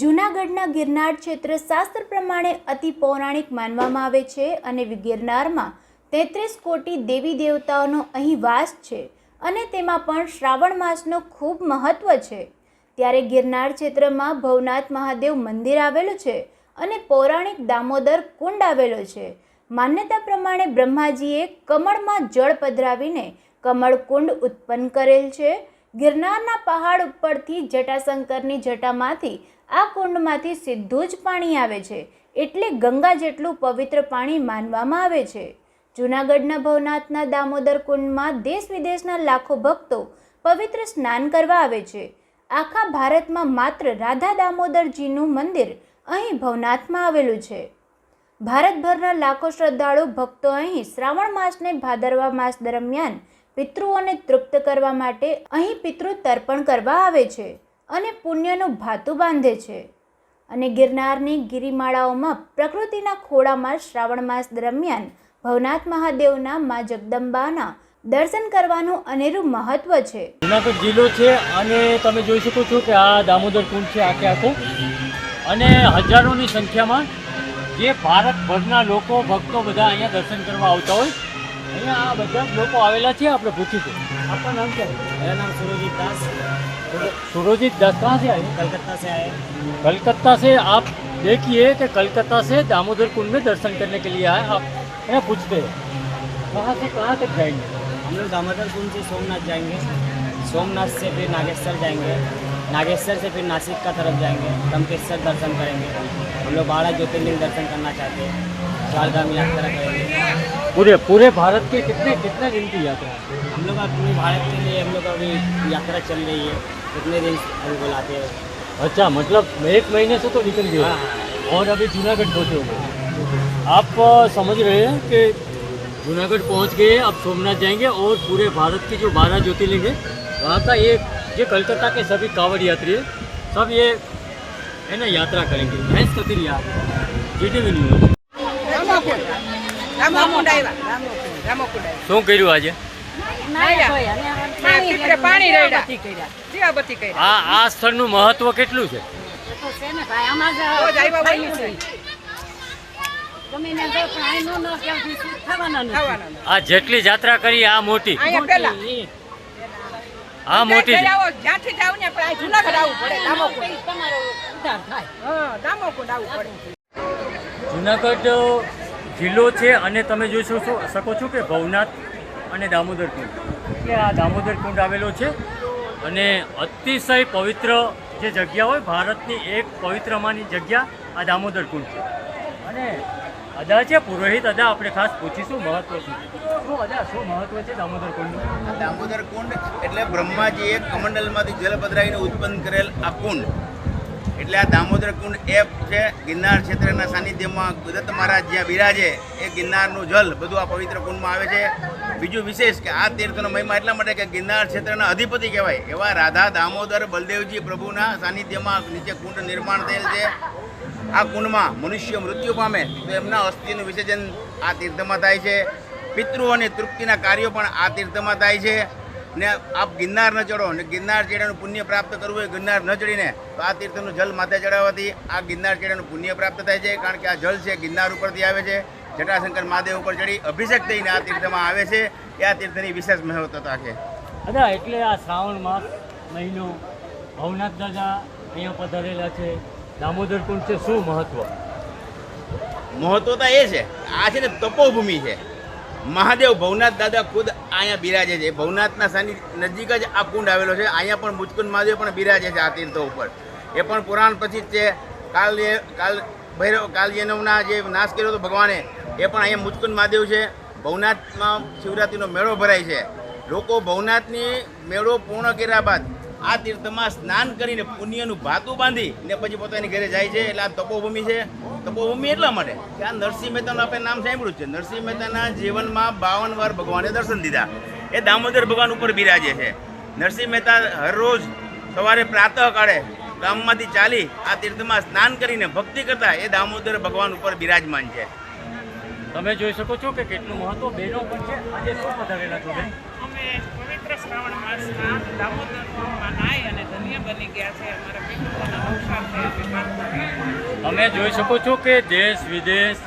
જૂનાગઢના ગિરનાર ક્ષેત્ર શાસ્ત્ર પ્રમાણે અતિ પૌરાણિક માનવામાં આવે છે અને ગિરનારમાં તેત્રીસ કોટી દેવી દેવતાઓનો અહીં વાસ છે અને તેમાં પણ શ્રાવણ માસનો ખૂબ મહત્ત્વ છે. ત્યારે ગિરનાર ક્ષેત્રમાં ભવનાથ મહાદેવ મંદિર આવેલું છે અને પૌરાણિક દામોદર કુંડ આવેલો છે. માન્યતા પ્રમાણે બ્રહ્માજીએ કમળમાં જળ પધરાવીને કમળ કુંડ ઉત્પન્ન કરેલ છે. ગિરનારના પહાડ ઉપરથી જટાશંકરની જટામાંથી આ કુંડમાંથી સીધું જ પાણી આવે છે, એટલે ગંગા જેટલું પવિત્ર પાણી માનવામાં આવે છે. જૂનાગઢના ભવનાથના દામોદર કુંડમાં દેશ વિદેશના લાખો ભક્તો પવિત્ર સ્નાન કરવા આવે છે. આખા ભારતમાં માત્ર રાધા દામોદરજીનું મંદિર અહીં ભવનાથમાં આવેલું છે. ભારતભરના લાખો શ્રદ્ધાળુ ભક્તો અહીં શ્રાવણ માસને ભાદરવા માસ દરમિયાન પિતૃઓને તૃપ્ત કરવા માટે અહીં પિતૃ તર્પણ કરવા આવે છે. અને પુણ્યનું ભાતું બાંધે છે. અને ગિરનારની ગિરિમાળાઓમાં પ્રકૃતિના ખોળામાં શ્રાવણ માસ દરમિયાન ભવનાથ મહાદેવના મા જગદંબાના દર્શન કરવાનું અનેરું મહત્વ છે. જુનાગઢ જિલ્લો છે અને તમે જોઈ શકો છો કે આ દામોદર કુંડ છે આખે આખો. અને હજારોની સંખ્યામાં જે ભારતભરના લોકો ભક્તો બધા અહીંયા દર્શન કરવા આવતા હોય અહીંયા આ બધા જ લોકો આવેલા છે આપણે પૂછીશું આપકા નામ क्या है मेरा नाम सुरजीत दास सुरजीत दास कहाँ से आए कलकत्ता से आए कलकत्ता से आप देखिए कि कलकत्ता से दामोदर कुंड में दर्शन करने के लिए आए आप यहाँ पूछते हैं कहाँ से कहाँ तक जाएंगे हम लोग दामोदर कुंड से सोमनाथ जाएंगे सोमनाथ से फिर नागेश्वर जाएंगे नागेश्वर से फिर नासिक का तरफ़ जाएँगे। तमकेश्वर दर्शन करेंगे। हम लोग बारह ज्योतिर्लिंग दर्शन करना चाहते हैं। चारधाम यात्रा करेंगे। पूरे पूरे भारत के कितने कितने दिन की यात्रा हम लोग अपने भारत के लिए हम लोग अभी यात्रा चल रही है। कितने दिन अभी बुलाते हैं। अच्छा मतलब एक महीने से तो निकल गए हाँ, और अभी जूनागढ़ पहुँचे हुए आप समझ रहे हैं कि जूनागढ़ पहुँच गए अब सोमनाथ जाएँगे और पूरे भारत के जो बारह ज्योतिर्लिंग है वहाँ का ये ये कलकत्ता के सभी कांवड़ यात्री है सब ये है ना यात्रा करेंगे भैंस कतिर याद जी टी न्यूज़ રામોકુંડ રામોકુંડ આવ્યા રામોકુંડ રામોકુંડ આવ્યા શું કર્યું આજે નાયા. પિતરે પાણી રેડ્યા દીવાબત્તી કરી આ આ સ્થળનું મહત્વ કેટલું છે રોજ આવ્યા હોય છે ખાવાના નથી. આ જેટલી જાત્રા કરી આ મોટી આ મોટી જ્યાંથી જાવ ને પણ આ જુનાગઢ આવવું પડે દામોકુંડ હા દામોકુંડ આવવું પડે. જુનાગઢ જિલ્લો છે અને તમે જોઈ શકો છો- શકો છો કે ભવનાથ અને દામોદર કુંડ. એટલે આ દામોદર કુંડ આવેલો છે અને અતિશય પવિત્ર જે જગ્યા હોય ભારતની એક પવિત્રમાંની જગ્યા આ દામોદર કુંડ છે. અને અદા છે પુરોહિત અદા આપણે ખાસ પૂછીશું મહત્વ શું. દામોદર કુંડ? એટલે બ્રહ્માજીએ કમંડલમાંથી જલ પધરાવીને ઉત્પન્ન કરેલ આ કુંડ. એટલે આ દામોદર કુંડ એપ છે, ગિરનાર ક્ષેત્રના સાનિધ્યમાં દત્ત મહારાજ જ્યાં બિરાજે, એ ગિરનારનું જલ બધું આ પવિત્ર કુંડમાં આવે છે. બીજું વિશેષ કે આ તીર્થનો મહિમા એટલા માટે કે ગિરનાર ક્ષેત્રના અધિપતિ કહેવાય. એવા રાધા, દામોદર, બલદેવજી પ્રભુના સાનિધ્યમાં નીચે કુંડ નિર્માણ થયેલ છે. આ કુંડમાં મનુષ્ય મૃત્યુ પામે, તો એમના અસ્થિનું વિસર્જન આ તીર્થમાં થાય છે. પિતૃઓની તૃપ્તિના કાર્યો પણ આ તીર્થમાં થાય છે. ને આપ ગિરનાર ન ચડો ને ગિરનાર ચડ્યાનું પુણ્ય પ્રાપ્ત કરવું હોય ગિરનાર ન ચડીને તો આ તીર્થનું જલ માથે ચડાવવાથી આ ગિરનાર ચડ્યાનું પુણ્ય પ્રાપ્ત થાય છે. કારણ કે આ જલ છે ગિરનાર ઉપરથી આવે છે. જટાશંકર મહાદેવ ઉપર ચડી અભિષેક થઈને આ તીર્થમાં આવે છે. એ આ તીર્થની વિશેષ મહત્વતા છે અદા એટલે આ શ્રાવણ માસ મહિનો ભવનાથ દાદા અહીંયા પધારેલા છે. દામોદર કુંડ છે શું મહત્વ? મહત્વતા એ છે. આ છે ને તપોભૂમિ છે. મહાદેવ ભવનાથ દાદા ખુદ અહીંયા બિરાજે છે. ભવનાથના સાની નજીક જ આ કુંડ આવેલો છે. અહીંયા પણ મુચકુંદ મહાદેવ પણ બિરાજે છે આ તીર્થો ઉપર. એ પણ પુરાણ પછી જ છે. કાલ કાલ ભૈરવ કાલજનવના જે નાશ કર્યો હતો ભગવાને, એ પણ અહીંયા મુચકુંદ મહાદેવ છે. ભવનાથમાં શિવરાત્રિનો મેળો ભરાય છે. લોકો ભવનાથની મેળો પૂર્ણ કર્યા બાદ આ તીર્થમાં સ્નાન કરીને પુણ્યનું ભાતું બાંધી ને પછી પોતાની ઘરે જાય છે. એટલે આ તપોભૂમિ છે. તપોભૂમિ એટલા માટે કે આ નરસિંહ મહેતાનું આપણે નામ સાંભળ્યું છે. નરસિંહ મહેતાના જીવનમાં બાવન વાર ભગવાને દર્શન દીધા. એ દામોદર ભગવાન ઉપર બિરાજે છે. નરસિંહ મહેતા હરરોજ સવારે પ્રાતઃ કાળે ગામમાંથી ચાલી આ તીર્થમાં સ્નાન કરીને ભક્તિ કરતા એ દામોદર ભગવાન ઉપર બિરાજમાન છે. તમે જોઈ શકો છો કે કેટલું મહત્વ બહેનો પણ છે. આજે શું વધારેલા છો અમે પવિત્ર શ્રાવણ માસમાં દામોદરમાં નાય અને ધન્ય બની ગયા છે. અમારા પિતૃઓના અવસાન તમે જોઈ શકો છો કે દેશ વિદેશ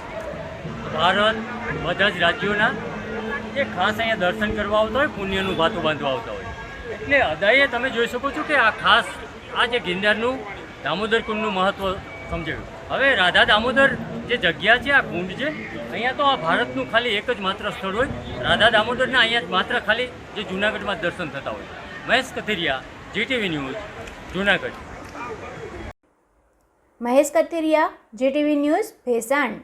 ભારત બધા જ રાજ્યોના જે ખાસ અહીંયા દર્શન કરવા આવતા હોય પુણ્યનું ભાતું બાંધવા આવતા હોય. એટલે અદાએ તમે જોઈ શકો છો કે આ ખાસ આ જે ગિરનારનું દામોદર કુંડનું મહત્ત્વ સમજાવ્યું. હવે રાધા દામોદર જે જગ્યા છે, આ કુંડ છે, અહીંયા તો આ ભારતનું ખાલી એક જ માત્ર સ્થળ હોય. રાધા દામોદરના અહીંયા જ માત્ર ખાલી જે જૂનાગઢમાં દર્શન થતા હોય. Mahesh Kathiriya, GTV news, Junagadh. Mahesh Kathiriya, JTV news Bhesan.